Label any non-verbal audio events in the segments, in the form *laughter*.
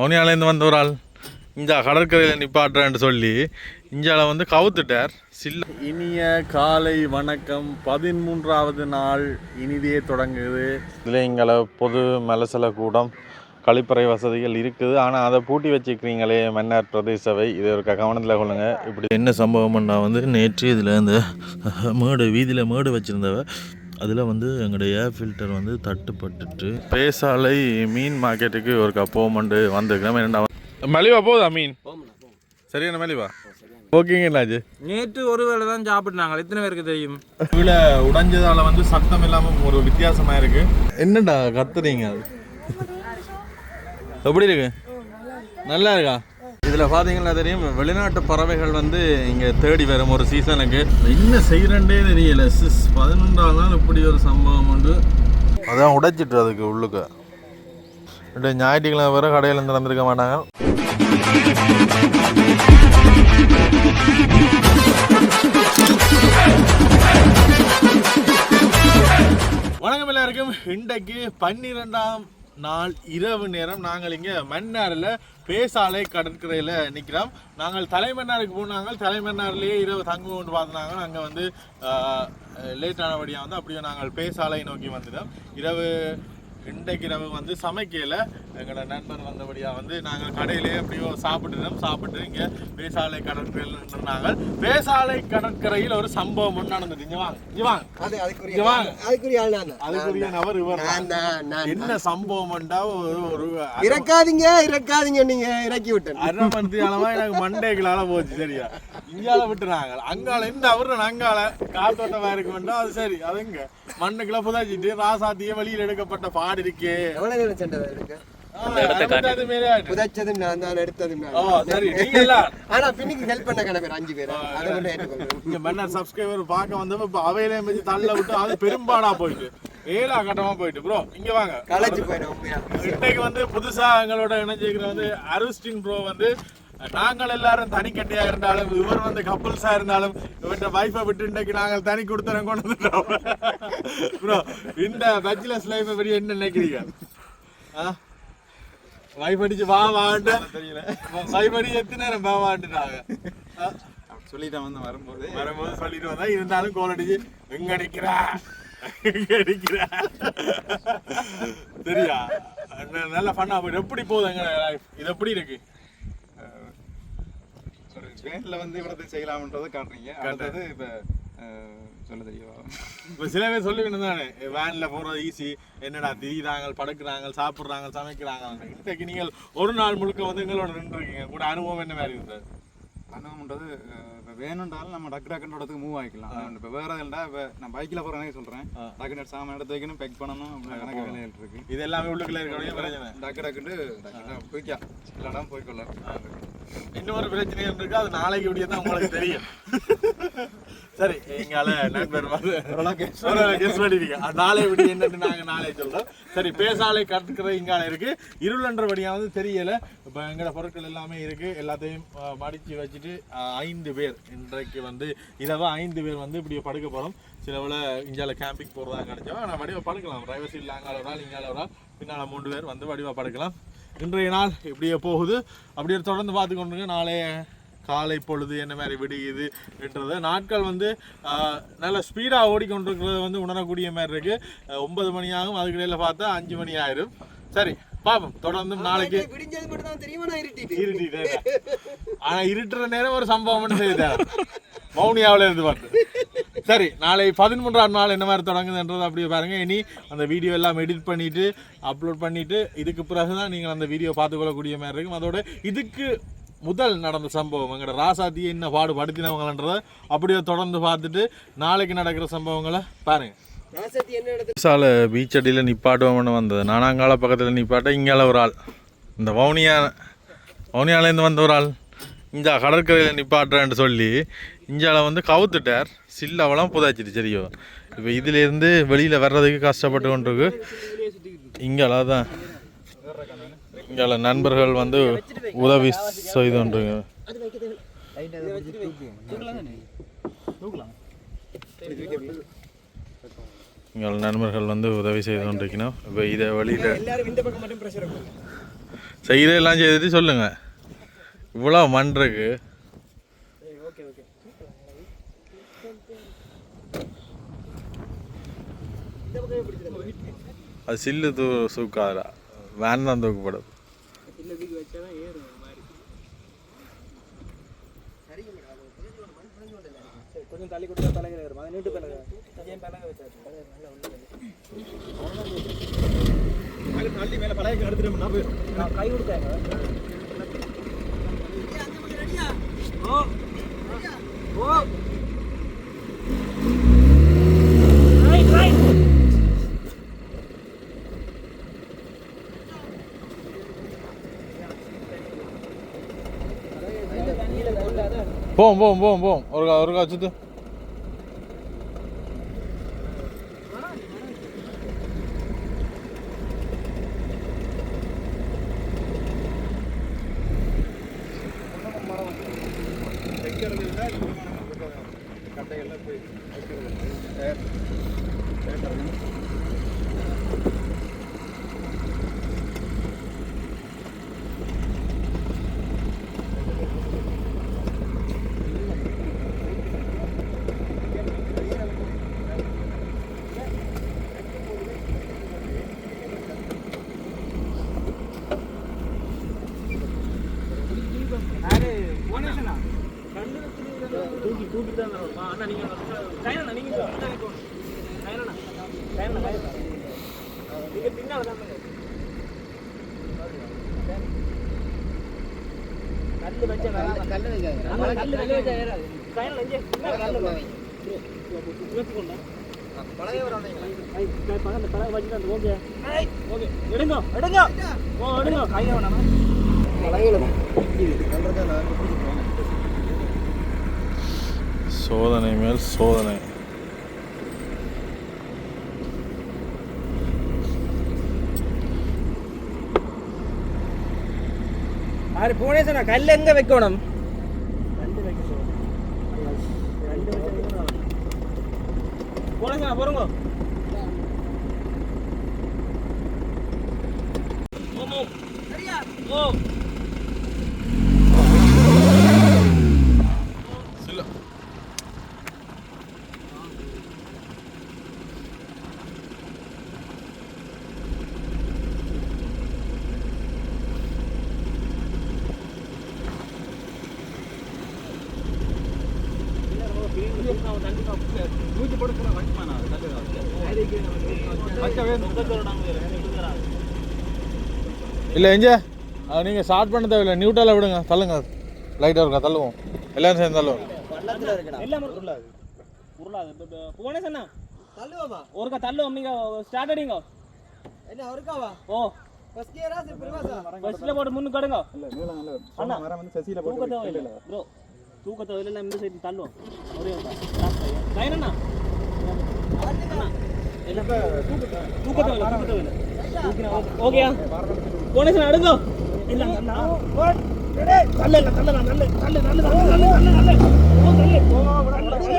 மௌனியாலேருந்து வந்த ஒரு ஆள். இஞ்சா கடற்கரையில் நிப்பாட்டுறேன்னு சொல்லி இஞ்சால வந்து கவுத்துட்டார். சில்ல இனிய காலை வணக்கம். பதிமூன்றாவது நாள் இனிதே தொடங்குது. இதில் எங்களை பொது மலசல கூடம் கழிப்பறை வசதிகள் இருக்குது. ஆனால் அதை பூட்டி வச்சுக்கிறீங்களே மன்னார் பிரதேசவை. இது ஒரு கவனத்தில் கொள்ளுங்க. இப்படி என்ன சம்பவம்னா வந்து நேற்று இதில் இந்த மேடு வீதியில் மேடு வச்சுருந்தவ அதில் வந்து எங்களுடைய ஏர் ஃபில்டர் வந்து தட்டுப்பட்டுட்டு. பேசாலை மீன் மார்க்கெட்டுக்கு ஒரு போமண்டு வந்துருக்கோம் என்னடா மலிவா போகுதா மீன்? சரியான மலிவா? ஓகேங்க என்னாச்சு நேற்று ஒரு வேளை தான் சாப்பிட்டாங்க எத்தனை பேருக்கு தெரியும்? கீழே உடைஞ்சதால வந்து சத்தம் இல்லாம ஒரு வித்தியாசமா இருக்கு. என்னடா கத்துறீங்க? அது? எப்படி இருக்கு? நல்லா இருக்கா? இதுல பாத்தீங்கன்னா தெரியும் வெளிநாட்டு பறவைகள் வந்து இங்க தேடி வரும் ஒரு சீசனுக்கு. என்ன செய்யறேன்டே தெரியல. சிஸ் பதினொன்றாம் நாள் இப்படி ஒரு சம்பவம் உண்டு. அதான் உடைச்சிட்டு அதுக்கு உள்ளுக்க. ரெண்டு ஞாயிற்றுக்கிழமை வேற கடையில் திறந்திருக்க மாட்டாங்க. வணக்கம் எல்லாருக்கும். இன்றைக்கு பன்னிரெண்டாம் நாள் இரவு நேரம் நாங்கள் இங்கே மன்னாரில் பேசாலை கடற்கரையில் நிற்கிறோம். நாங்கள் தலைமன்னாருக்கு போனாங்க. தலைமன்னார்லேயே இரவு தங்கம் கொண்டு பார்த்துனாங்க அங்கே வந்து லேட் ஆனபடியாக வந்து அப்படியே நாங்கள் பேசாலை நோக்கி வந்துட்டோம். இரவு இன்றைக்கு இரவு வந்து சமைக்கல எங்களோட நண்பர் வந்தபடியாக வந்து நாங்கள் கடையிலேயே அப்படியோ சாப்பிட்டுட்டோம் சாப்பிட்டு இங்கே பேசாலை கடற்கரையில் நின்றாங்க பேசாலை கடற்கரையில் ஒரு சம்பவம் ஒன்று நடந்தது. இங்கே வாங்க இங்கே வாங்க. இங்க. அதுக்குரிய. அதுக்குரிய நபர் இவர் என்ன சம்பவம்டா ஒரு இறக்காதீங்க இறக்காதீங்க நீங்க இறக்கி விட்டேன். அரை அளவா எனக்கு மண்டேக்களால போச்சு சரியா? இங்கால விட்டுறாங்க. அங்கால இந்த அவரு அங்கால காத்தோட்டமா இருக்க வேண்டாம் அது சரி. அதுங்க மண்ணுக்குள்ள புதாச்சிட்டு ராசாத்திய வெளியில் எடுக்கப்பட்ட பாடு இருக்கே. எவ்வளவு சென்றது இருக்கு. புதைச்சதும் நான் தான் எடுத்ததும் ஆனா பின்னுக்கு ஹெல்ப் பண்ண கணக்கு பேர் அஞ்சு பேர். அதை மட்டும் ஏற்றுக்கொள்றேன் இங்க மன்னர் சப்ஸ்கிரைபர் பார்க்க வந்தவங்க இப்ப அவையிலே வச்சு தள்ள விட்டு அது பெரும்பாடா போயிட்டு. ஏழா கட்டமா போயிட்டு ப்ரோ இங்க வாங்க. போயிடும் உண்மையா? இன்னைக்கு வந்து புதுசா எங்களோட இணைஞ்சிருக்கிற வந்து அருஸ்டின் ப்ரோ வந்து நாங்கள் எல்லாரும் தனிக்கட்டையா இருந்தாலும் இவர் வந்து கப்புள்ஸா இருந்தாலும் இவர்கிட்ட வைஃபை விட்டு இன்னைக்கு நாங்கள் தனி கொடுத்துறோம் கொண்டு வந்துட்டோம் ப்ரோ இந்த பேச்சுலர்ஸ் லைஃபை பற்றி என்ன நினைக்கிறீங்க? வைஃப் அடிச்சு வா வாண்டு தெரியல வைஃப் அடிச்சு எத்தனை நேரம் வா வாண்டுட்டாங்க சொல்லிட்டேன் வந்து வரும்போது. வரும்போது சொல்லிட்டு வந்தா இருந்தாலும் கோல் அடிச்சு எங்க அடிக்கிறா? எங்க அடிக்கிறா? சரியா? நல்ல போயிட்டு எப்படி போகுது எங்க லைஃப் இது எப்படி இருக்கு? ட்ரெயின்ல வந்து இவ்வளவு செய்யலாம்ன்றதை காட்டுறீங்க. அடுத்தது இப்ப சொல்ல தெரியவா இப்போ சில பேர் சொல்லிக்கணும் தானே வேன்ல போறது ஈஸி என்னடா திரியிறாங்க படுக்கிறாங்க சாப்பிட்றாங்க சமைக்கிறாங்க. இன்னைக்கு நீங்கள் ஒரு நாள் முழுக்க வந்து எங்களோட நின்றுருக்கீங்க. கூட அனுபவம் என்ன மாதிரி இருந்தது அனுபவம்ன்றது இப்ப வேணும்ன்றாலும் நம்ம டக்கு டக்குன்ற இடத்துக்கு மூவ் ஆகிக்கலாம் இப்ப வேற இல்லைண்டா இப்ப நான் பைக்ல போறேனே சொல்றேன். டக்குனு சாமான் எடுத்து வைக்கணும் பேக் பண்ணணும் அப்படி கணக்கு வேலைகள் இருக்கு. இது எல்லாமே உள்ளுக்குள்ள இருக்கக்கூடிய பிரச்சனை. டக்கு டக்குன்னு டக்கு போய்க்கா எல்லா இடம் போய்க்கொள்ள இன்னொரு பிரச்சனை இருக்கு அது நாளைக்கு இப்படியே தான் உங்களுக்கு தெரியும். சரி எங்கால நண்பர் கெஸ் பண்ணிருக்கீங்க நாளை இப்படி என்னன்னு நாங்க நாளை சொல்றோம். சரி பேசாலை கற்றுக்கிற இங்கால இருக்கு. இருளன்றபடியா வந்து தெரியல. இப்போ எங்களோட பொருட்கள் எல்லாமே இருக்கு. எல்லாத்தையும் மடிச்சு வச்சுட்டு ஐந்து பேர் இன்றைக்கு வந்து இரவு ஐந்து பேர் வந்து இப்படி படுக்க போறோம். சிலவில் இங்கால கேம்பிங் போகிறதா கிடைச்சோம் ஆனால் வடிவா படுக்கலாம். டிரைவர் சீட்டில் அங்கால ஒரு ஆள் இங்கால ஒரு ஆள் பின்னால் மூன்று பேர் வந்து வடிவா படுக்கலாம். இன்றைய நாள் இப்படியே போகுது. அப்படியே தொடர்ந்து பார்த்து கொண்டுங்க நாளே காலை பொழுது என்ன மாதிரி விடுகுது என்றது. நாட்கள் வந்து நல்ல ஸ்பீடாக ஓடிக்கொண்டிருக்கிறது வந்து உணரக்கூடிய மாதிரி இருக்கு. அஹ், ஒன்பது மணி ஆகும் அதுக்கிடையில் பார்த்தா அஞ்சு மணி ஆயிரும். சரி பார்ப்போம் தொடர்ந்து நாளைக்கு விடிஞ்சது மட்டும் தான் தெரியுமா நான் இருட்டிட்டு? இருட்டிட்டு ஆனா இருட்டுற நேரம் ஒரு சம்பவம் செய்தார். மௌனியாவில் இருந்து பார்த்து. சரி நாளை பதிமூன்றாம் நாள் என்ன மாதிரி தொடங்குதுன்றது அப்படியே பாருங்க. இனி அந்த வீடியோ எல்லாம் எடிட் பண்ணிட்டு அப்லோட் பண்ணிட்டு இதுக்கு பிறகு தான் நீங்கள் அந்த வீடியோ பார்த்துக்கொள்ளக்கூடிய மாதிரி இருக்கும். அதோட இதுக்கு முதல் நடந்த சம்பவம் எங்களோட ராசாத்தி என்ன பாடுபடுத்தினவங்கன்றத அப்படியே தொடர்ந்து பார்த்துட்டு நாளைக்கு நடக்கிற சம்பவங்களை பாருங்க. ராசத்தி என்ன எடுத்து சால பீச் அடியில் நிப்பாட்டுவோம்னு வந்தது. நானாங்கால பக்கத்தில் நிப்பாட்ட இங்கால ஒரு ஆள். இந்த வவுனியா வவுனியாலேருந்து வந்த ஒரு ஆள். இஞ்சா கடற்கரையில் நிப்பாட்டுறேன்னு சொல்லி இஞ்சால வந்து கவுத்துட்டார். சில்லவெல்லாம் புதாச்சிட்டு சரியோ. இப்போ இதுலேருந்து வெளியில் வர்றதுக்கு கஷ்டப்பட்டு கொண்டிருக்கு. இங்கால தான் இங்கால நண்பர்கள் வந்து உதவி செய்து கொண்டிருக்கு. எங்கள் நண்பர்கள் வந்து உதவி செய்து கொண்டிருக்கணும் இப்போ இதை வெளியில் எல்லாரும் எல்லாம் செய்துட்டு சொல்லுங்கள் இவ்வளோ மண் இருக்குது அது சில்லு தூ தூக்காதா வேன் தான் தூக்கப்படும். தூக்கி ஏறும் மாதிரி கொஞ்சம் தள்ளி கொடுத்தா பழக வரும் அதை நீட்டு பழக ஏன் பழக வச்சாச்சு நல்லா உள்ள தள்ளி மேலே பழைய எடுத்துட்டு நான் போயிடும் நான் கை கொடுத்தாங்க ஓ ஓ போம் போம் போம் போம் ஒரு ஒரு வச்சுட்டு கட்டையெல்லாம் போய் தூக்கி தூக்கி தான் வரணுமா அண்ணா நீங்க கையண்ணா நீங்க இங்க அண்ணா நிக்கோ கையண்ணா கையண்ணா கையண்ணா நீங்க பின்னால தான் கல்லு வச்ச வராது கல்லு வைக்காதீங்க. ஆமா, கல்லு வெளிய வச்சா ஏறாது கையண்ணா இங்க பின்னால கல்லு வா. இழுத்துக்கோண்ணா. பழைய ஒரு ஆளுங்க. ஐ, கை பக்கத்துல பழக வச்சுட்டு அந்த ஓகே ஓகே எடுங்க எடுங்க ஓ எடுங்க கையில வேணாமா சொல்றதை நான் புரிஞ்சுக்கிறேன். சோதனை மேல் சோதனை. ஆறு போனே கல் எங்க வைக்கணும்? போறோங்க ஓ சில தூக்கி போட்டு போனால் வைக்குமாண்ணா அது கல்லு வைக்கவே இல்லை எஞ்சே நீங்கள் ஸ்டார்ட் பண்ண தேவையில்லை. நியூட்ரலாக விடுங்க. தள்ளுங்க. லைட்டாக இருக்கா? தள்ளுவோம் எல்லாரும் சேர்ந்து தள்ளுவோம்? தள்ளுவோமா? ஒருக்கா தள்ளு அம்மிங்க ஸ்டார்ட் அடிங்க. என்ன அவருக்காவா? ஓ. சிப்ரமாசா? ஃபர்ஸ்ட்ல போட்டு முன்னு கடுங்க. இல்லை நல்ல அண்ணா. மரம் வந்து சசியில் தூக்க போட்டு தேவையில்லை ப்ரோ தூக்க தேவையில்லை இந்த சைடு தள்ளுவோம். ஒரே ஒரு ஓகேயா சொன்னா அடுங்க இல்ல தள்ள இல்ல தள்ள தள்ள தள்ள தள்ள தள்ள தள்ள தள்ள ஓ தள்ள.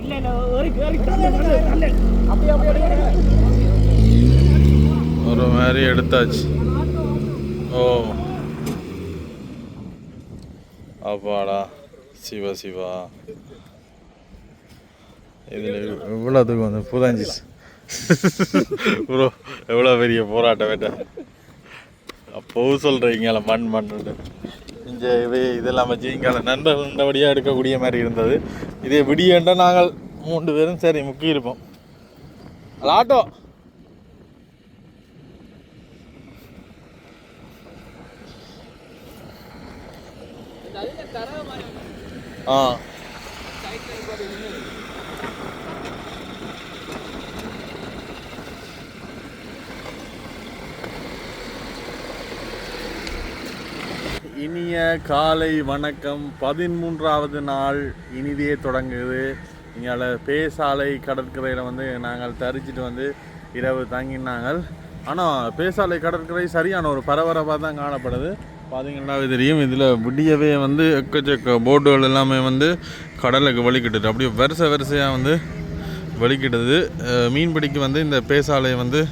இல்ல இல்ல ஒரு ஒரு தள்ள தள்ள தள்ள. அப்படியே அப்படியே ஒரு மாதிரி எடுத்தாச்சு. ஓ. அப்பாடா சிவா சிவா. இதில் இவ்வளோத்துக்கு வந்து புதஞ்சி *laughs* ப்ரோ எவ்வளோ பெரிய போராட்டம் வேட்ட. அப்போ சொல்கிறீங்கள மண் மண்ணுன்னு. இங்கே இது இதெல்லாம் வச்சு இங்கே நண்பர் நல்லபடியாக எடுக்கக்கூடிய மாதிரி இருந்தது. இதே விடியண்டா நாங்கள் மூன்று பேரும் சரி முக்கியிருப்போம் ஆட்டோ. ஆ. இனிய காலை வணக்கம். பதிமூன்றாவது நாள் இனிதே தொடங்குது. இங்கே பேசாலை கடற்கரையில் வந்து நாங்கள் தரிச்சிட்டு வந்து இரவு தங்கினாங்கள். ஆனால் பேசாலை கடற்கரை சரியான ஒரு பரபரப்பாக தான் காணப்படுது. பார்த்தீங்கன்னா தெரியும் இதில் விடியவே வந்து எக்கச்சக்க போட்டுகள் எல்லாமே வந்து கடலுக்கு வலிக்கிட்டுது அப்படியே வரிசை வரிசையாக வந்து வலிக்கிடுது மீன்பிடிக்கு வந்து இந்த பேசாலை வந்து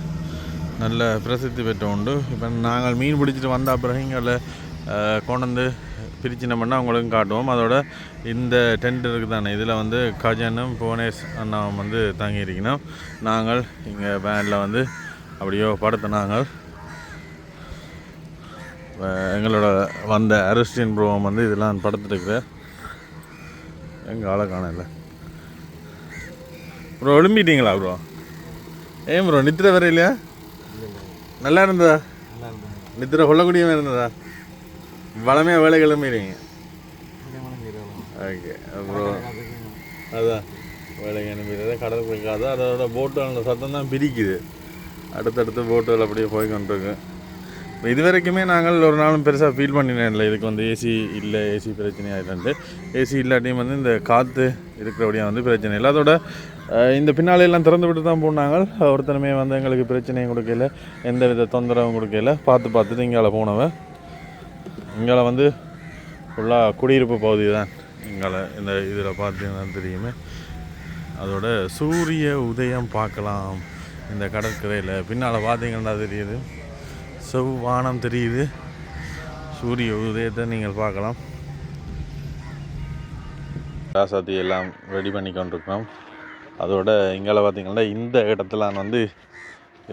நல்ல பிரசித்தி பெற்ற உண்டு. இப்போ நாங்கள் மீன் பிடிச்சிட்டு வந்த பிறகு இங்கே கொண்டு வந்து பிரிச்சின பண்ணால் அவங்களுக்கும் காட்டுவோம். அதோட இந்த டென்ட் இருக்குது தானே இதில் வந்து கஜனும் புவனேஷ் அண்ணாவும் வந்து தங்கியிருக்கணும். நாங்கள் இங்கே வேனில் வந்து அப்படியோ படுத்த நாங்கள் எங்களோட வந்த அரிஸ்டியன் ப்ரோவம் வந்து இதெல்லாம் படுத்துட்டுருக்குற எங்கள் ஆளை காணல. ப்ரோ எழும்பிட்டீங்களா ப்ரோ? ஏன் ப்ரோ நித்திர வர இல்லையா? நல்லா இருந்ததா? நித்திர கொள்ளக்கூடியமாக இருந்ததா? வளமையாக வேலை கிளம்பிடுங்க ஓகே அப்புறம் அதான் வேலை கிளம்பிடுறது கடல் போய்க்காது அதோட போட்டுகளோட சத்தம் தான் பிரிக்குது. அடுத்தடுத்து போட்டுகள் அப்படியே போய் கொண்டிருக்கு இது வரைக்குமே நாங்கள் ஒரு நாளும் பெருசாக ஃபீல் பண்ணினேன் இல்லை. இதுக்கு வந்து ஏசி இல்லை ஏசி பிரச்சனை ஆகிட்டு ஏசி இல்லாட்டியும் வந்து இந்த காற்று இருக்கிறபடியாக வந்து பிரச்சனை இல்லை. அதோட இந்த பின்னாலே எல்லாம் திறந்து விட்டு தான் போனாங்க. ஒருத்தனுமே வந்து எங்களுக்கு பிரச்சனையும் கொடுக்கல எந்த வித தொந்தரவும் கொடுக்கல. பார்த்து பார்த்துட்டு இங்கால போனவன். இங்கே வந்து ஃபுல்லாக குடியிருப்பு பகுதி தான். இங்கால இந்த இதில் பார்த்தீங்கன்னா தெரியுமே. அதோட சூரிய உதயம் பார்க்கலாம் இந்த கடற்கரையில். பின்னால் பார்த்தீங்கன்னா தெரியுது. செவ்வானம் தெரியுது. சூரிய உதயத்தை நீங்கள் பார்க்கலாம். ராசாத்தி எல்லாம் ரெடி பண்ணி கொண்டிருக்கோம். அதோட இங்கால பார்த்தீங்கன்னா இந்த இடத்துல நான் வந்து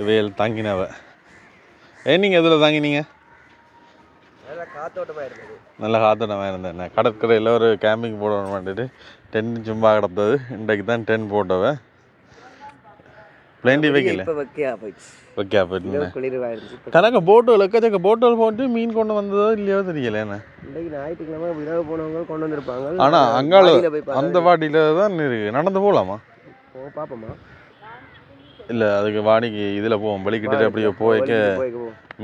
இவையல் தங்கினவ. ஏன் நீங்கள் எதில் தங்கினீங்க? நல்லா காத்தோட்டமாக இருந்தேன் கடற்கரையில் ஒரு கேம்பிங் போடணும் பண்ணிட்டு டென்ட் சும்மா கிடந்தது இன்றைக்கு தான் டென்ட் போட்டவ. பிளேண்டி வைக்கல? ஓகே போயிட்டு கணக்கு போட்டு எக்கச்சக்க போட்டல் போட்டு மீன் கொண்டு வந்ததோ இல்லையோ தெரியல என்ன இன்றைக்கு ஞாயிற்றுக்கிழமை விழா போனவங்க கொண்டு வந்திருப்பாங்க. ஆனா அங்கால அந்த வாடியில தான் இருக்கு. நடந்து போகலாமா பார்ப்போமா இல்ல அதுக்கு வாடிக்கு இதுல போவோம். வெளிக்கிட்டு அப்படியே போய்க்க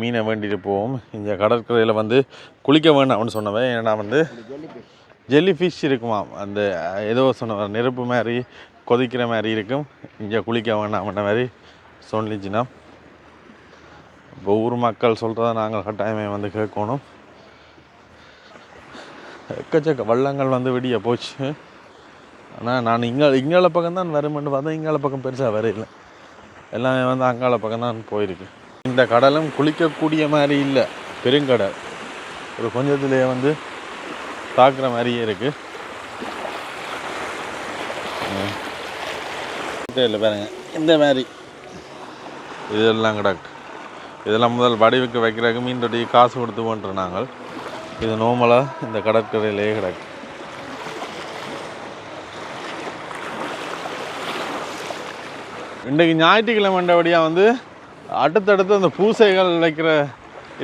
மீனை வேண்டிட்டு போவோம். இந்த கடற்கரையில வந்து குளிக்க வேண்டாம்னு சொன்னவன். ஏன்னா வந்து ஜெல்லி ஃபிஷ் இருக்குமாம் அந்த ஏதோ சொன்ன நெருப்பு மாதிரி கொதிக்கிற மாதிரி இருக்கும். இங்கே குளிக்க வேண்டாம்ன்ற மாதிரி சொல்லிச்சுன்னா. இப்போ ஊர் மக்கள் சொல்கிறத நாங்கள் கட்டாயமே வந்து கேட்கணும். எக்கச்சக்க வள்ளங்கள் வந்து விடிய போச்சு. ஆனால் நான் இங்கே இங்கால பக்கம் தான் வருமென்னு பார்த்தா இங்கால பக்கம் பெருசாக வரையில எல்லாமே வந்து அங்கால பக்கம் தான் போயிருக்கு. இந்த கடலும் குளிக்கக்கூடிய மாதிரி இல்லை பெருங்கடல். ஒரு கொஞ்சத்துலேயே வந்து தாக்குற மாதிரியே இருக்கு. இல்லை பாருங்க இந்த மாதிரி. இதெல்லாம் கிடக்கு. இதெல்லாம் முதல் வடிவுக்கு வைக்கிறதுக்கு மீன் தொட்டி காசு கொடுத்து போன்ற நாங்கள் இது நோமலாக இந்த கடற்கரையிலேயே கிடக்கு. இன்றைக்கு ஞாயிற்றுக்கிழமைண்டபடியாக வந்து அடுத்தடுத்து அந்த பூசைகள் வைக்கிற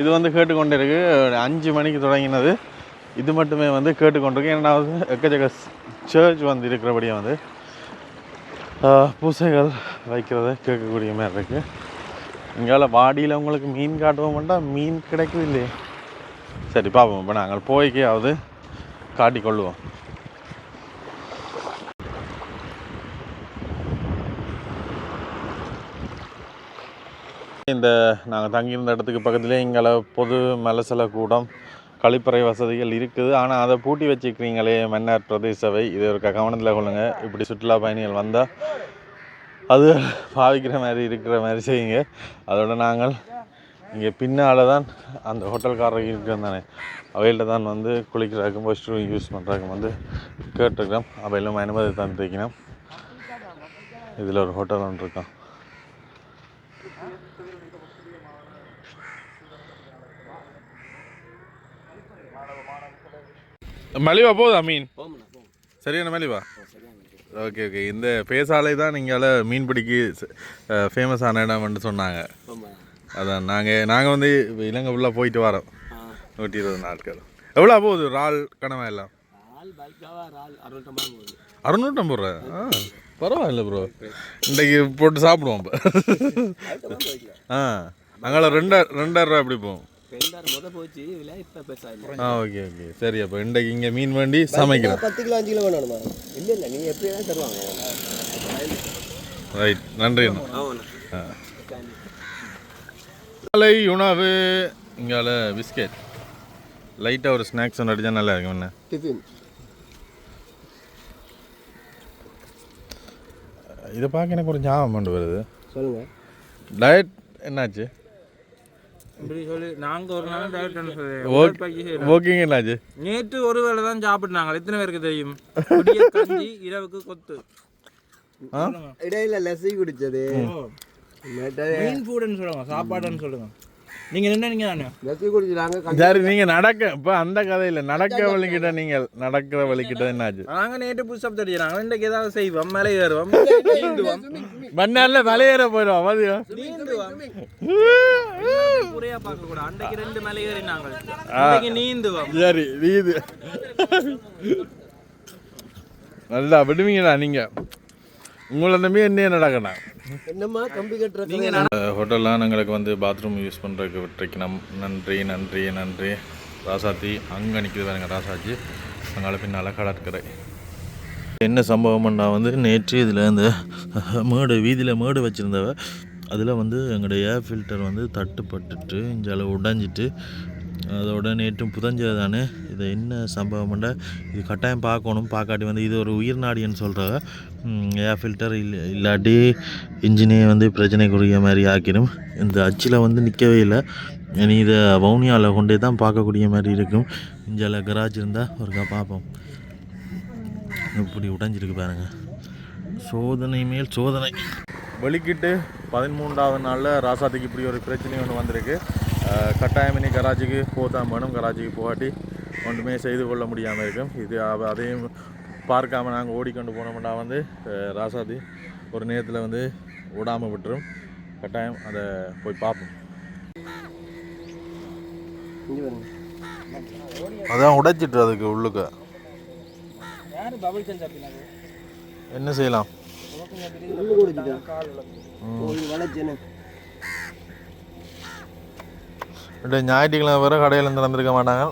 இது வந்து கேட்டுக்கொண்டு இருக்குது அஞ்சு மணிக்கு தொடங்கினது. இது மட்டுமே வந்து கேட்டுக்கொண்டிருக்கு. ஏன்னா வந்து எக்கச்சக்க சர்ச் வந்து இருக்கிறபடியாக வந்து பூசைகள் வைக்கிறத கேட்கக்கூடிய மாதிரி இருக்குது இங்கால வாடியில் உங்களுக்கு மீன் காட்டுவோம் வேண்டாம் மீன் கிடைக்குது இல்லையே சரி பார்ப்போம். இப்போ நாங்கள் போய்க்கையாவது காட்டிக்கொள்ளுவோம் இந்த நாங்கள் தங்கியிருந்த இடத்துக்கு பக்கத்துலேயே இங்கே பொது மலசல கூடம் கழிப்பறை வசதிகள் இருக்குது. ஆனால் அதை பூட்டி வச்சுக்கிறீங்களே மன்னார் பிரதேச இது ஒரு கவனத்தில் கொள்ளுங்கள் இப்படி சுற்றுலா பயணிகள் வந்தால் அது பாவிக்கிற மாதிரி இருக்கிற மாதிரி செய்யுங்க. அதோட நாங்கள் இங்கே பின்னால் தான் அந்த ஹோட்டல்காரர் இருக்கிறது தானே அவையில் தான் வந்து குளிக்கிறதுக்கும் வாஷ் ரூம் யூஸ் பண்ணுறதுக்கும் வந்து கேட்டிருக்கிறோம். அவையிலும் அனுமதி தந்துக்கணும் இதில் ஒரு ஹோட்டல் ஒன்று இருக்கான் மலிவா போகுதா மீன் சரியான மலிவா? Okay okay. இந்த பேசாலை தான் இங்கால மீன்பிடிக்கு ஃபேமஸான இடம்னு சொன்னாங்க. அதான் நாங்கள் நாங்கள் வந்து இப்ப இலங்கை ஃபுல்லாக போயிட்டு வரோம். நூற்றி இருபது நாட்கள். எவ்வளோ போகுது இறால் கனவா எல்லாம்? அறுநூற்றம்பது ரூபா ஆ பரவாயில்ல ப்ரோ இன்றைக்கு போட்டு சாப்பிடுவோம் இப்போ ஆ அங்கால ரெண்டா ரெண்டாயிரம் ரூபா எப்படி போகும்? ரெண்டாயிரம் முத போச்சு இப்போ பெருசாக ஆ ஓகே ஓகே. சரி அப்போ இன்றைக்கு இங்கே மீன் வேண்டி சமைக்கிறோம். பத்து கிலோ அஞ்சு கிலோ வேணுமா இல்லை இல்லை நீங்கள் எப்படி தான் தருவாங்க. ரைட் நன்றி காலை உணவு இங்கால பிஸ்கெட். லைட்டாக ஒரு ஸ்நாக்ஸ் ஒன்று அடித்தா நல்லா இருக்கும் என்ன டிஃபின் இதை பார்க்க எனக்கு ஒரு ஞாபகம் கொண்டு வருது. சொல்லுங்கள் டயட் என்னாச்சு? இப்படி சொல்லி நாங்க ஒரு நாள் டயட் ஓக்- ஓக்கிங் என்னாச்சு நேற்று ஒரு வேளை தான் சாப்பிட்டாங்க எத்தனை பேருக்கு தெரியும்? கஞ்சி இரவுக்கு கொத்து. இடையில லஸ்ஸி குடிச்சது. மீன் ஃபுட்னு சொல்லுங்க. சாப்பாடுன்னு சொல்லுங்க. நீங்க என்ன நீங்க தானே லஸ்ஸி குடிச்சாங்க சரி நீங்க நடக்க இப்ப அந்த கதையில நடக்க வழிகிட்ட நீங்கள் நடக்கிற வழிகிட்ட என்னாச்சு? நாங்க நேற்று புதுசாக தெரியுறாங்க இன்றைக்கு ஏதாவது செய்வோம் மேலே ஏறுவோம் *laughs* நீந்துவோம். மண்ணால மதியம் நீந்துவோம். குறையா பார்க்க கூடாது. அன்றைக்கு ரெண்டு மலை இன்னைக்கு நீந்துவோம். சரி நீது நல்லா விடுவீங்கடா நீங்க. உங்களை நம்பி என்ன நடக்கணும் என்னம்மா கம்பி கட்டுற ஹோட்டல்லாம் எங்களுக்கு வந்து பாத்ரூம் யூஸ் பண்ணுறதுக்கு விட்டுருக்கணும் நன்றி நன்றி நன்றி. ராசாத்தி அங்கே நிற்கிது பாருங்க ராசாச்சி அங்கால பின்னால் கடற்கரை என்ன சம்பவம்னா வந்து நேற்று இதில் இந்த மேடு வீதியில் மேடு வச்சுருந்தவ அதில் வந்து எங்களுடைய ஏர் ஃபில்டர் வந்து தட்டுப்பட்டுட்டு இஞ்சால உடைஞ்சிட்டு அதோட நேற்றும் புதஞ்சது தானே. இது என்ன சம்பவம்னா இது கட்டாயம் பார்க்கணும். பார்க்காட்டி வந்து இது ஒரு உயிர்நாடின்னு சொல்கிறாங்க ஏர் ஃபில்டர் இல்லை இல்லாட்டி இன்ஜினே வந்து பிரச்சனைக்குரிய மாதிரி ஆக்கிடும். இந்த அச்சில் வந்து நிற்கவே இல்லை. இனி இதை வவுனியாவில் கொண்டே தான் பார்க்கக்கூடிய மாதிரி இருக்கும். இஞ்சால கராஜ் இருந்தால் ஒருக்கா பார்ப்போம். இப்படி உடைஞ்சிருக்கு பாருங்கள் சோதனை மேல் சோதனை. வெளிக்கிட்டு பதிமூன்றாவது நாளில் ராசாத்துக்கு இப்படி ஒரு பிரச்சனை ஒன்று வந்திருக்கு. கட்டாயம் இனி கராச்சிக்கு போதான் வேணும். கராச்சிக்கு போகாட்டி ஒன்றுமே செய்து கொள்ள முடியாமல் இருக்கும். இது அதையும் பார்க்காம நாங்கள் ஓடிக்கொண்டு போனோம்னா வந்து ராசாதி. ஒரு நேரத்தில் வந்து விடாமல் விட்டுரும். கட்டாயம் அதை போய் பார்ப்போம். அதான் உடைச்சிட்டு அதுக்கு உள்ளுக்க. என்ன செய்யலாம்? ஞாயிற்றுக்கிழமை வரை கடையில் திறந்துருக்க மாட்டாங்க.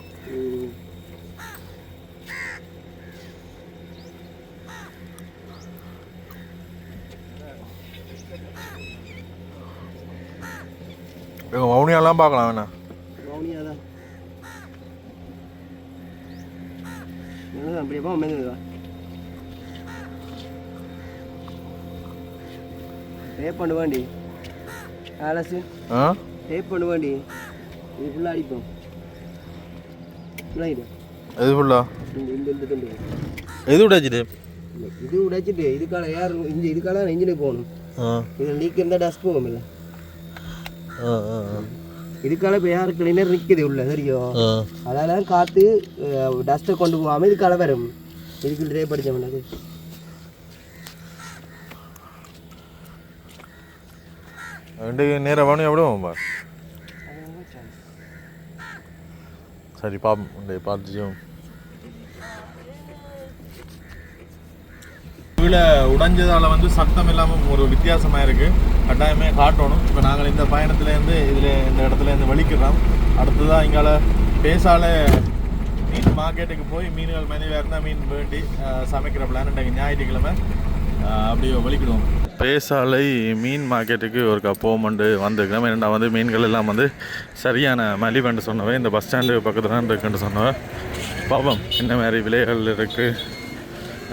மௌனியாலாம் பார்க்கலாம் வேணா. மௌனியா தான் அப்படியே போ மெதுவா டேப் பண்ண வேண்டி அலசு ஆ? டேப் பண்ண வேண்டி இது ஃபுல்லாக அடிப்போம். ஃபுல்லாக இது ஃபுல்லா இந்த இந்த துண்டு. எது உடைச்சிட்டு? இது உடைச்சிட்டு இதுக்கால ஏர் இஞ்சி இதுக்கால இன்ஜினுக்கு போகணும். ஆ. இதில் லீக் இருந்தால் டஸ்ட் போகும் இல்லை ஆ ஆ ஆ. இதுக்கால இப்போ ஏர் கிளீனர் நிற்குது உள்ள தெரியும் அதெல்லாம் காற்று டஸ்ட்டை கொண்டு போகாமல் இதுக்கால வரும். இதுக்கு டேப் அடிச்ச பண்ணது ரெண்டு நேரம் வேணும் எவ்வளோ பார்? சரி பாப்போம். பார்த்துச்சோம் கீழே உடைஞ்சதால் வந்து சத்தம் இல்லாமல் ஒரு வித்தியாசமாக இருக்குது கட்டாயமே காட்டணும். இப்போ நாங்கள் இந்த பயணத்துலேருந்து இதில் இந்த இடத்துல இருந்து வலிக்கிறோம் அடுத்ததாக இங்கால பேசால மீன் மார்க்கெட்டுக்கு போய் மீன்கள் மனைவியாக இருந்தால் மீன் வேண்டி சமைக்கிற பிளான் ஞாயிற்றுக்கிழமை. அப்படியே வலிக்கிடுவோம் பேசாலை மீன் மார்க்கெட்டுக்கு ஒரு போமண்டு வந்திருக்கிறோம். ஏன்னா வந்து மீன்கள் எல்லாம் வந்து சரியான மலிவண்டு சொன்னவன். இந்த பஸ் ஸ்டாண்டு பக்கத்தில் தான் இருக்குன்னு சொன்னவன். பாவம் என்ன மாதிரி விலைகள் இருக்குது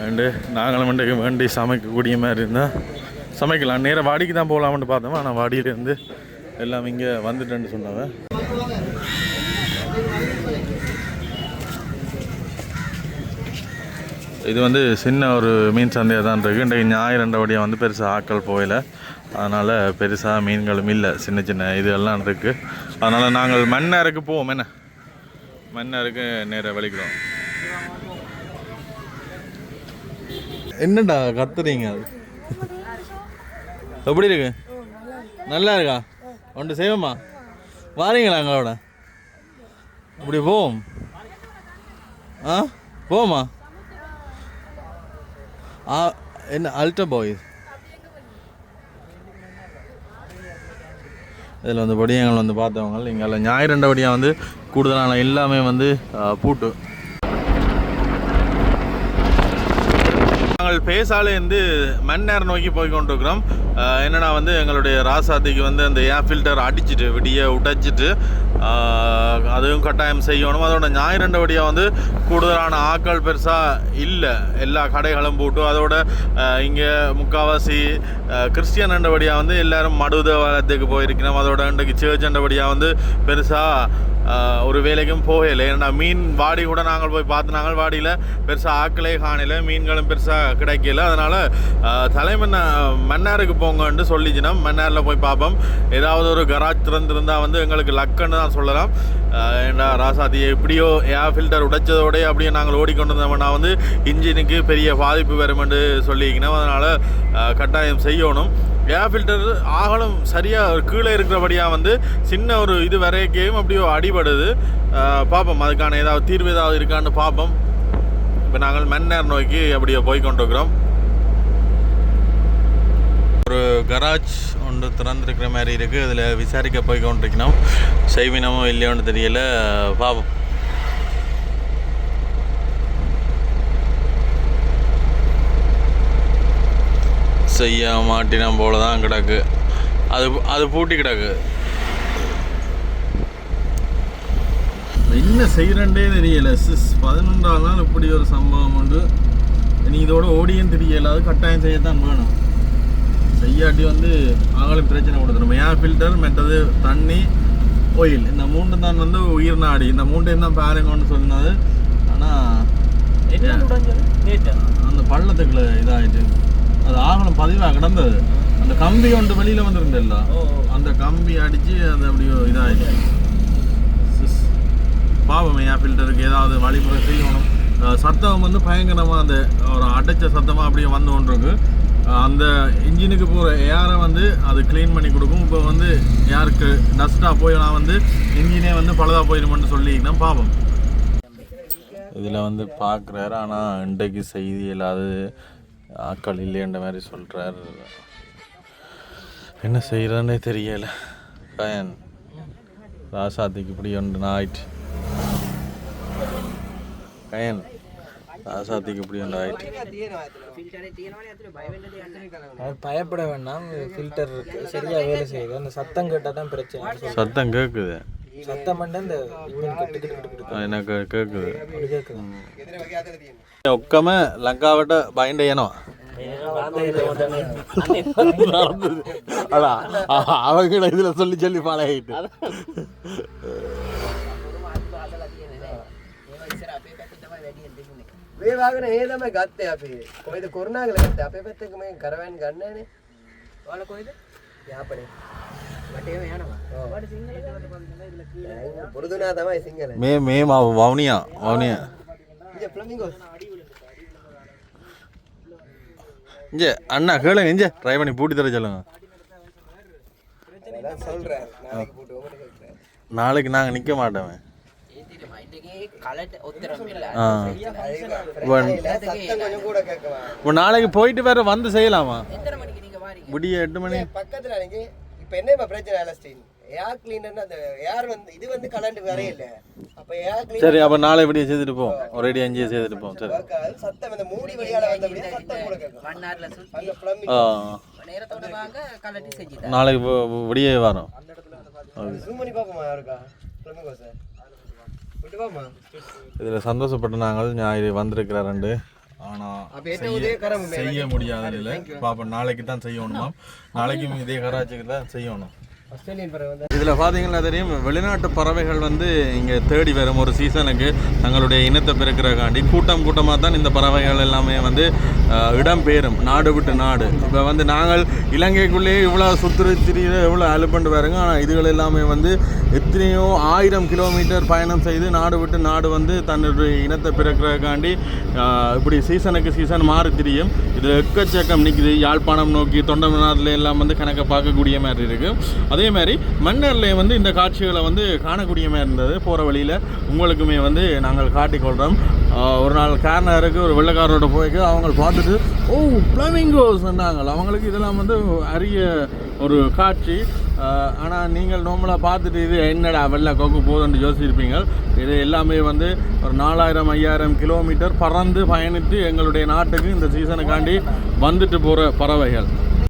அண்டு eh, நாங்களும் வந்துக்கு வேண்டி சமைக்கக்கூடிய மாதிரி இருந்தால் சமைக்கலாம். நேராக வாடிக்கு தான் போகலாம்னு பார்த்தோம்? ஆனால் வாடியிலேருந்து எல்லாம் இங்கே வந்துட்டேன்னு சொன்னவன் இது வந்து சின்ன ஒரு மீன் சந்தையாக தான் இருக்குது இன்றைக்கு ஞாயிறு ரெண்டபடியாக வந்து பெருசாக ஆட்கள் போயலை அதனால் பெருசாக மீன்களும் இல்லை. சின்ன சின்ன இது எல்லாம் இருக்குது அதனால் நாங்கள் மண்ணருக்கு போவோம். என்ன? மண்ணருக்கு நேராக வலிக்கிறோம் என்னடா கத்துறீங்க? அது எப்படி இருக்கு? நல்லா இருக்கா? ஒன்று செய்வோமா? வாரீங்களா எங்களோட? இப்படி போவோம். ஆ போமா ஆ என்ன அல்ட்ரா பாய்ஸ் இதில் வந்து படியங்கள் வந்து பார்த்தவங்க இங்கே ஞாயிறு ரெண்டபடியாக வந்து கூடுதலான எல்லாமே வந்து பூட்டு. நாங்கள் பேசாலேருந்து மன்னர் நோக்கி போய் கொண்டிருக்கிறோம் என்னென்னா வந்து எங்களுடைய ராசாத்திக்கு வந்து அந்த ஏர் ஃபில்டர் அடிச்சிட்டு விடிய உடைச்சிட்டு அதுவும் கட்டாயம் செய்யணும். அதோட ஞாயிறண்டபடியாக வந்து கூடுதலான ஆட்கள் பெருசாக இல்லை. எல்லா கடைகளும் போட்டு அதோட இங்கே முக்கால்வாசி கிறிஸ்டியன் அண்டபடியாக வந்து எல்லாரும் மடுதவாலத்துக்கு போயிருக்கணும் அதோட இன்றைக்கு சேர்ச் அண்டபடியாக வந்து பெருசாக ஒரு வேலைக்கும் போகலை. ஏன்னா மீன் வாடி கூட நாங்கள் போய் பார்த்து நாங்கள் வாடியில் பெருசாக ஆக்களே காணல மீன்களும் பெருசாக கிடைக்கல. அதனால் தலைமன்ன மன்னாருக்கு போங்கன்னு சொல்லிச்சுன்னா மன்னாரில் போய் பார்ப்போம். ஏதாவது ஒரு கராஜ் திறந்திருந்தால் வந்து எங்களுக்கு லக்குன்னு தான் சொல்லலாம். ஏண்டா ராசாத்தி எப்படியோ ஏர் ஃபில்டர் உடைச்சதோடய அப்படியே நாங்கள் ஓடிக்கொண்டு இருந்தோம்னா வந்து இன்ஜினுக்கு பெரிய பாதிப்பு வருமென்று சொல்லிக்கணும் அதனால் கட்டாயம் செய்யணும். ஏர் ஃபில்டர் ஆகலும் சரியாக கீழே இருக்கிறபடியாக வந்து சின்ன ஒரு இது வரைக்கும் அப்படியோ அடிபடுது. பார்ப்போம் அதுக்கான ஏதாவது தீர்வு ஏதாவது இருக்கான்னு பார்ப்போம் இப்போ நாங்கள் மன்னர் நோக்கி அப்படியே போய் கொண்டிருக்கிறோம் ஒரு கராஜ் ஒன்று திறந்துருக்கிற மாதிரி இருக்குது அதில் விசாரிக்க போய் கொண்டிருக்கணும் செய்வினமோ இல்லையோன்னு தெரியல. பார்ப்போம் செய்ய மாட்டினம் போல தான் கிடக்கு. அது அது பூட்டி கிடக்கு. என்ன செய்கிறண்டே தெரியல. சிஸ் பதினொன்றாம் நாள் இப்படி ஒரு சம்பவம் உண்டு. நீ இதோட ஓடியும் தெரியல. அது கட்டாயம் செய்யத்தான் வேணும். செய்யாட்டி வந்து ஆகலும் பிரச்சனை கொடுத்துரும். ஏர் ஃபில்டர் மற்றது தண்ணி ஆயில் இந்த மூன்று தான் வந்து உயிர் நாடி. இந்த மூண்டையும் தான் பாருங்கன்னு சொன்னது. ஆனால் அந்த பள்ளத்துக்குள்ள இதாயிட்டு. அது ஆகணும் பதிவாக கிடந்தது. அந்த கம்பி ஒன்று வெளியில வந்துருந்தல்ல. அந்த கம்பி அடிச்சு அது அப்படியோ இதாயிடுச்சு. சிஸ். பாவம் என் ஃபில்டருக்கு ஏதாவது வழிமுறை செய்யணும். சத்தம் வந்து பயங்கரமாக அந்த ஒரு அடைச்ச சத்தமாக அப்படியே வந்து அஹ் அந்த இன்ஜினுக்கு போகிற ஏரை வந்து அது க்ளீன் பண்ணி கொடுக்கும். இப்போ வந்து யாருக்கு டஸ்ட்டாக போயினா வந்து இன்ஜினே வந்து பழுதாக போயிடுமென்னு சொல்லிங்கன்னா பாவம். இதில் வந்து பார்க்குறாரு ஆனால் இன்றைக்கு செய்தி இல்லாத ஆட்கள் இல்லைன்ற மாதிரி சொல்கிறார் என்ன செய்கிறன்னே தெரியல. பயன் ராசாத்திக்கு இப்படி ஒன்று ஆயிட்டு. கயன் ராசாத்திக்கு இப்படி ஒன்று ஆயிட்டு. பயப்பட வேண்டாம். ஃபில்டர் சரியா வேலை செய்யுது. அந்த சத்தம் கேட்டால் தான் பிரச்சனை. சத்தம் கேட்குது சத்தம் பண்ண இந்த எனக்கு കേൾക്കുത് ഒക്കമ ലങ്കാവട്ടെ ബൈൻഡ് ചെയ്യണോ അടാ അവങ്ങളുടെ ഇതിലെ ചൊല്ലി ചൊല്ലി പാളയായിട്ട് මේ වාගෙන ඒ තමයි ගත්තේ අපි. කොයිද කරුණාගල ගත්තේ? අපේ පැත්තේ මේ කරවෑන් ගන්නෑනේ. ඔයාලා කොයිද? යාපනේ. மே மே வவுனியா வவுனியா. இஞ்ச அண்ணா கேளுங்க இஞ்ச ட்ரை பண்ணி பூட்டி தர சொல்லுங்க. நாளைக்கு நாங்கள் நிற்க மாட்டோம். இப்போ நாளைக்கு போயிட்டு வேற வந்து செய்யலாமா? விடிய எட்டு மணி. பக்கத்தில் இப்ப என்ன இப்ப பிரச்சனை அலஸ்டின் ஏர் கிளீனர் அந்த ஏர் வந்து இது வந்து கலண்டு வரையில. அப்ப ஏர் கிளீனர் சரி அப்ப நாளை விடிய செய்துட்டு போம் ஒரேடி அஞ்சே செய்துட்டு போம் சரி. சத்தம் இந்த மூடி வழியால வந்தபடியே சத்தம் கூட கேட்கும். அந்த plumbing ஆ. நாளைக்கு வி- வி- விடிய வரோம் zoom பண்ணி பாப்போமா யாருக்கா? விட்டு பாப்போமா இதில் சந்தோஷப்பட்டு நாங்கள் ஞாயிறு வந்திருக்கிறாரண்டு ஆனால் கரம் செய்ய முடியாத இல்லை. பாப்போம் நாளைக்கு தான் செய்யணுமா நாளைக்கும் இதே கராச்சிக்கு தான் செய்யணும். இதில் பார்த்தீங்கன்னா தெரியும் வெளிநாட்டு பறவைகள் வந்து இங்கே தேடி வரும் ஒரு சீசனுக்கு தங்களுடைய இனத்தை பெருக்கிறக்காண்டி கூட்டம் கூட்டமாக தான் இந்த பறவைகள் எல்லாமே வந்து இடம் பெயரும் நாடு விட்டு நாடு. இப்போ வந்து நாங்கள் இலங்கைக்குள்ளேயே இவ்வளோ சுற்று திரியிற எவ்வளோ அலுப்பண்டு வருங்க ஆனால் இதுகள் எல்லாமே வந்து எத்தனையோ ஆயிரம் கிலோமீட்டர் பயணம் செய்து நாடு விட்டு நாடு வந்து தன்னுடைய இனத்தை பிறக்கிறக்காண்டி இப்படி சீசனுக்கு சீசன் மாறி திரியும். இது எக்கச்சக்கம் நிற்கிது யாழ்ப்பாணம் நோக்கி தொண்டமனார்ல எல்லாம் வந்து கணக்கை பார்க்கக்கூடிய மாதிரி இருக்குது அதே மாதிரி மன்னர்ல வந்து இந்த காட்சிகளை வந்து காணக்கூடிய மாதிரி இருந்தது. போகிற வழியில் உங்களுக்குமே வந்து நாங்கள் காட்டிக்கொள்கிறோம் ஒரு நாள் கார்னருக்கு ஒரு வெள்ளக்காரரோட போய்க்கு அவங்க பார்த்துட்டு ஓ ஃப்ளமிங்கோஸ் சொன்னாங்க அவங்களுக்கு இதெல்லாம் வந்து அரிய ஒரு காட்சி. ஆனால் நீங்கள் நார்மலாக பார்த்துட்டு இது என்னடா வெள்ளை கொக்கு போகுதுன்னு யோசிச்சிருப்பீங்க இது எல்லாமே வந்து ஒரு நாலாயிரம் ஐயாயிரம் கிலோமீட்டர் பறந்து பயணித்து எங்களுடைய நாட்டுக்கு இந்த சீசனுக்காண்டி வந்துட்டு போகிற பறவைகள்.